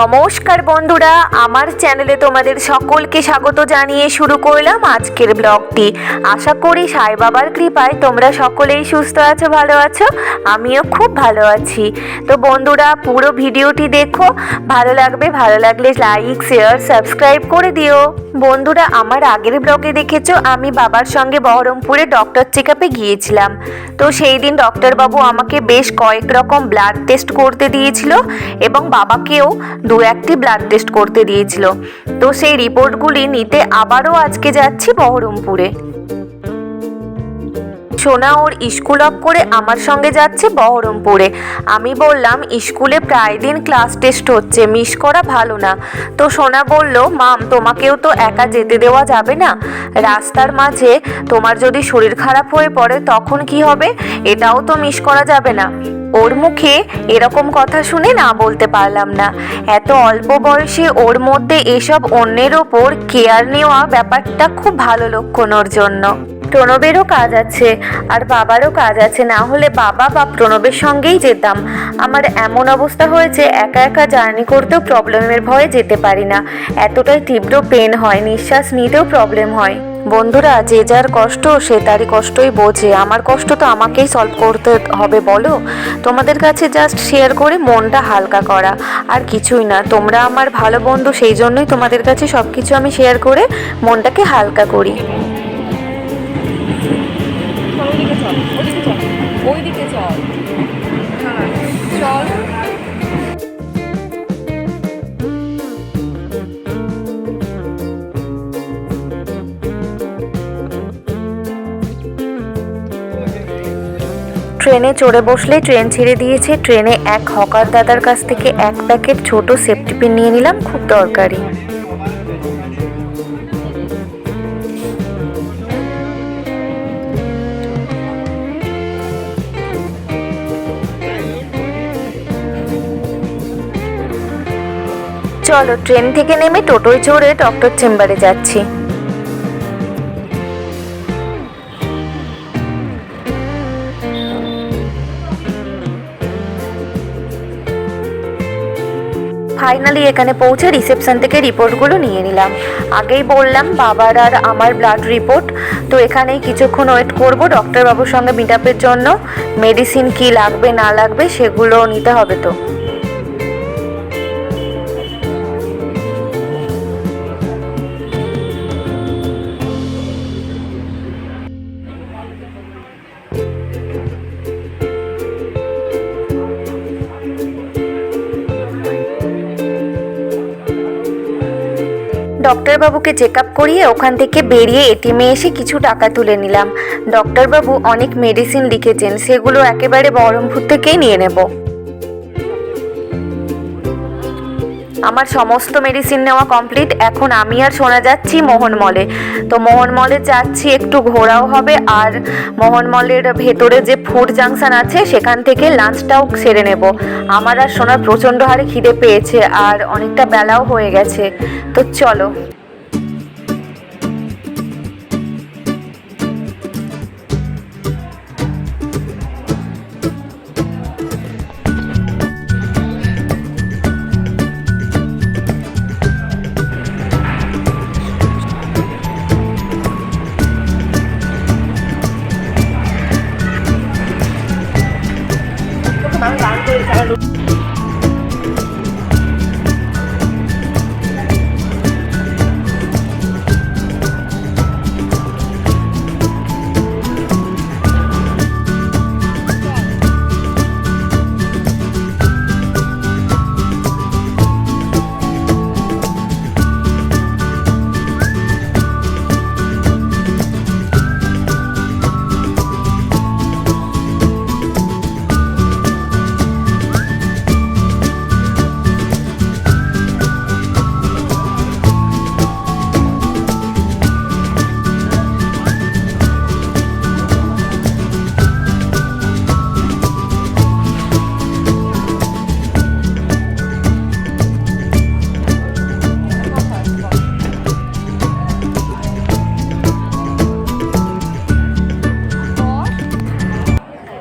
নমস্কার বন্ধুরা, আমার চ্যানেলে তোমাদের সকলকে স্বাগত জানিয়ে শুরু করলাম আজকের ব্লগটি। আশা করি সাই বাবার কৃপায় তোমরা সকলেই সুস্থ আছো, ভালো আছো, আমিও খুব ভালো আছি। তো বন্ধুরা, পুরো ভিডিওটি দেখো, ভালো লাগবে, ভালো লাগলে লাইক, শেয়ার, সাবস্ক্রাইব করে দিও। বন্ধুরা, আমার আগের ব্লগে দেখেছ, আমি বাবার সঙ্গে বহরমপুরে ডক্টর চেক আপে গিয়েছিলাম। তো সেই দিন ডক্টরবাবু আমাকে বেশ কয়েক রকম ব্লাড টেস্ট করতে দিয়েছিল এবং বাবাকেও দু একটি ব্লাড টেস্ট করতে দিয়েছিল। তো সেই রিপোর্টগুলি নিতে আবারও আজকে যাচ্ছি বহরমপুরে। সোনা ওর স্কুল অফ করে আমার সঙ্গে যাচ্ছে বহরমপুরে। আমি বললাম, স্কুলে প্রায় দিন ক্লাস টেস্ট হচ্ছে মিস করা ভালো না। তো সোনা বলল, মাম, তোমাকেও তো একা যেতে দেওয়া যাবে না। রাস্তার মাঝে তোমার যদি শরীর খারাপ হয়ে পড়ে, তখন কি হবে? এটাও তো মিস করা যাবে না। ওর মুখে এরকম কথা শুনে না বলতে পারলাম না। এত অল্প বয়সে ওর মধ্যে এসব অন্যের ওপর কেয়ার নেওয়া ব্যাপারটা খুব ভালো লক্ষণ ওর জন্য। প্রণবেরও কাজ আছে, আর বাবারও কাজ আছে। না হলে বাবা বা প্রণবের সঙ্গেই যেতাম। আমার এমন অবস্থা হয়েছে, একা একা জার্নি করতেও প্রবলেমের ভয়ে যেতে পারি না। এতটাই তীব্র পেন হয়, নিঃশ্বাস নিতেও প্রবলেম হয়। বন্ধুরা, যে যার কষ্ট, সে তারই কষ্টই বোঝে। আমার কষ্ট তো আমাকেই সলভ করতে হবে, বলো? তোমাদের কাছে জাস্ট শেয়ার করে মনটা হালকা করা। আর কিছুই না, তোমরা আমার ভালো বন্ধু, সেই জন্যই তোমাদের কাছে সব কিছু আমি শেয়ার করে মনটাকে হালকা করি। ওইদিকে চল। চল। ট্রেনে চড়ে বসলে ট্রেন ছেড়ে দিয়েছে। ট্রেনে এক হকার দাদার কাছ থেকে এক প্যাকেট ছোট সেফটি পিন নিয়ে নিলাম। খুব দরকারি। চলো, ট্রেন থেকে নেমে টোটোয় চড়ে ডক্টর চেম্বারে যাচ্ছি। ফাইনালি এখানে পৌঁছে রিসেপশন থেকে রিপোর্টগুলো নিয়ে নিলাম। আগেই বললাম, বাবার আর আমার ব্লাড রিপোর্ট তো এখানেই কিছুক্ষণ ওয়েট করব ডক্টরবাবুর সঙ্গে মিট জন্য। মেডিসিন কি লাগবে, না লাগবে, সেগুলো নিতে হবে তো। ডক্টরবাবুকে চেক আপ করিয়ে ওখান থেকে বেরিয়ে এটিএমে এসে কিছু টাকা তুলে নিলাম। ডক্টরবাবু অনেক মেডিসিন লিখেছেন, সেগুলো একেবারে বহরমপুর থেকেই নিয়ে নেব। আমার সমস্ত মেডিসিন নেওয়া কমপ্লিট এখন আমি আর শোনা যাচ্ছি মোহনমলে তো মোহনমলে যাচ্ছি, একটু ঘোরাও হবে, আর মোহনমলের ভেতরে যে ফুড জাংশন আছে, সেখান থেকে লাঞ্চটাও সেরে নেব। আমার আর শোনার প্রচণ্ড হারে খিদে পেয়েছে, আর অনেকটা বেলাও হয়ে গেছে। তো চলো।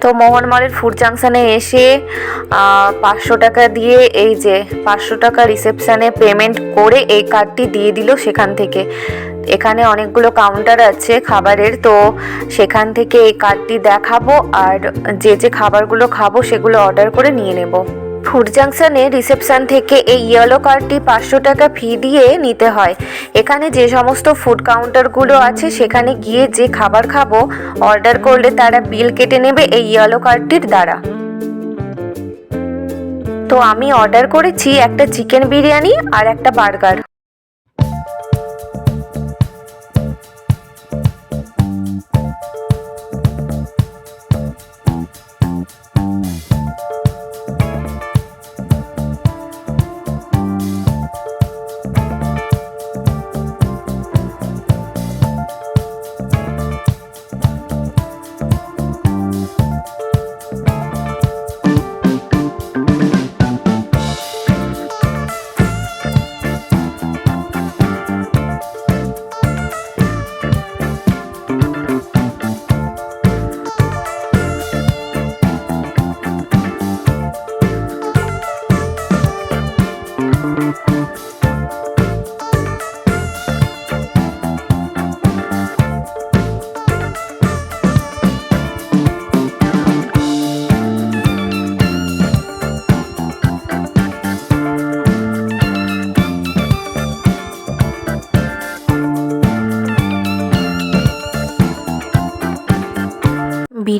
তো মোহনমালের ফুড জাংশনে এসে পাঁচশো টাকা দিয়ে এই যে পাঁচশো টাকা রিসেপশানে পেমেন্ট করে এই কার্ডটি দিয়ে দিল সেখান থেকে। এখানে অনেকগুলো কাউন্টার আছে খাবারের, তো সেখান থেকে এই কার্ডটি দেখাবো আর যে যে খাবারগুলো খাব সেগুলো অর্ডার করে নিয়ে নেব। ফুড জাংশনে রিসেপশন থেকে এই ইয়েলো কার্ডটি পাঁচশো টাকা ফি দিয়ে নিতে হয়। এখানে যে সমস্ত ফুড কাউন্টারগুলো আছে, সেখানে গিয়ে যে খাবার খাব, অর্ডার করলে তারা বিল কেটে নেবে এই ইয়েলো কার্ডটির দ্বারা। তো আমি অর্ডার করেছি একটা চিকেন বিরিয়ানি আর একটা বার্গার।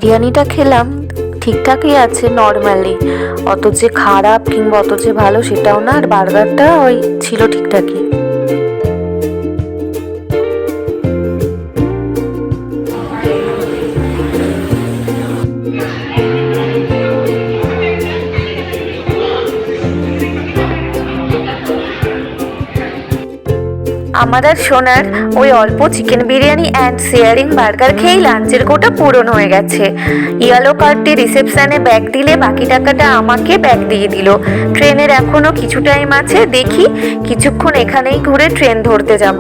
বিরিয়ানিটা খেলাম, ঠিকঠাকই আছে নর্মালি অত যে খারাপ কিংবা অত যে ভালো সেটাও না, আর বার্গারটা ওই ছিল ঠিকঠাকই। আমার আর সোনার ওই অল্প chicken biryani and sharing burger খেয়েই লাঞ্চের কোটা পূরণ হয়ে গেছে। ইয়ালো কার্ডটি রিসেপশানে ব্যাগ দিলে বাকি টাকাটা আমাকে ব্যাগ দিয়ে দিল। ট্রেনের এখনও কিছু টাইম আছে, দেখি কিছুক্ষণ এখানেই ঘুরে ট্রেন ধরতে যাব।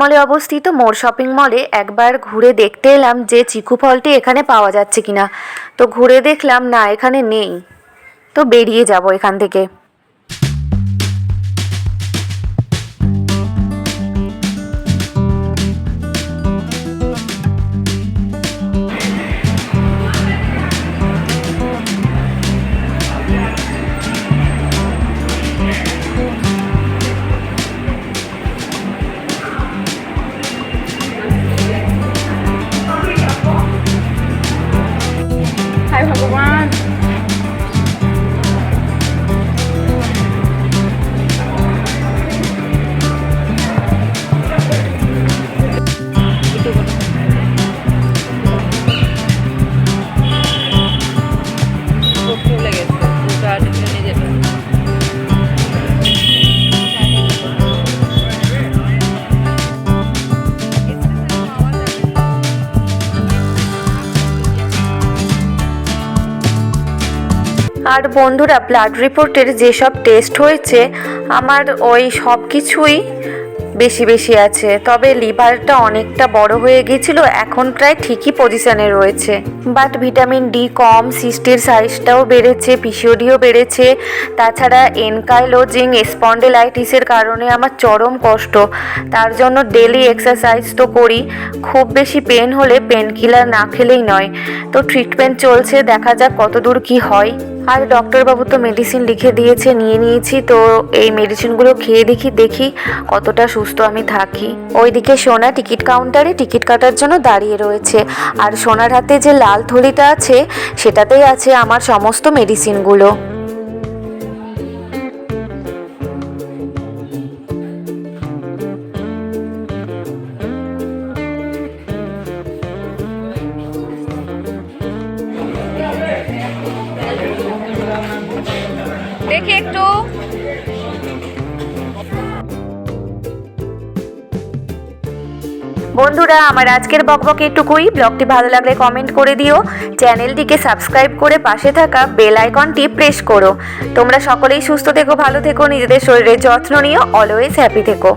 মোহনমলে অবস্থিত মোর শপিং মলে একবার ঘুরে দেখতে এলাম যে চিকু ফলটি এখানে পাওয়া যাচ্ছে কিনা। তো ঘুরে দেখলাম, না, এখানে নেই। তো বেরিয়ে যাব এখান থেকে। আর বন্ধুরা ব্লাড রিপোর্টের যেসব টেস্ট হয়েছে, আমার ওই সব কিছুই বেশি বেশি আছে। তবে লিভারটা অনেকটা বড় হয়ে গিয়েছিল, এখন প্রায় ঠিকই পজিশনে রয়েছে। বাট ভিটামিন ডি কম সিস্টির সাইজটাও বেড়েছে পিসিওডিও বেড়েছে। তাছাড়া এনকাইলোজিং স্পন্ডেলাইটিসের কারণে আমার চরম কষ্ট। তার জন্য ডেলি এক্সারসাইজ তো করি। খুব বেশি পেন হলে পেন কিলার না খেলেই নয়। তো ট্রিটমেন্ট চলছে, দেখা যাক কতদূর কি হয়। আর ডক্টরবাবু তো মেডিসিন লিখে দিয়েছে, নিয়ে নিয়েছি, তো এই মেডিসিনগুলো খেয়ে দেখি দেখি কতটা সুস্থ আমি থাকি। ওইদিকে সোনা টিকিট কাউন্টারে টিকিট কাটার জন্য দাঁড়িয়ে রয়েছে। আর সোনার হাতে যে লাল থলিটা আছে, সেটাতেই আছে আমার সমস্ত মেডিসিনগুলো বন্ধুরা, আমার আজকের বকবকে এটুকুই। ব্লগটি ভালো লাগলে কমেন্ট করে দিও। চ্যানেলটিকে সাবস্ক্রাইব করে পাশে থাকা বেল আইকনটি প্রেস করো। তোমরা সকলেই সুস্থ থেকো, ভালো থেকো, নিজেদের শরীরের যত্ন নিও অলওয়েজ হ্যাপি থেকো।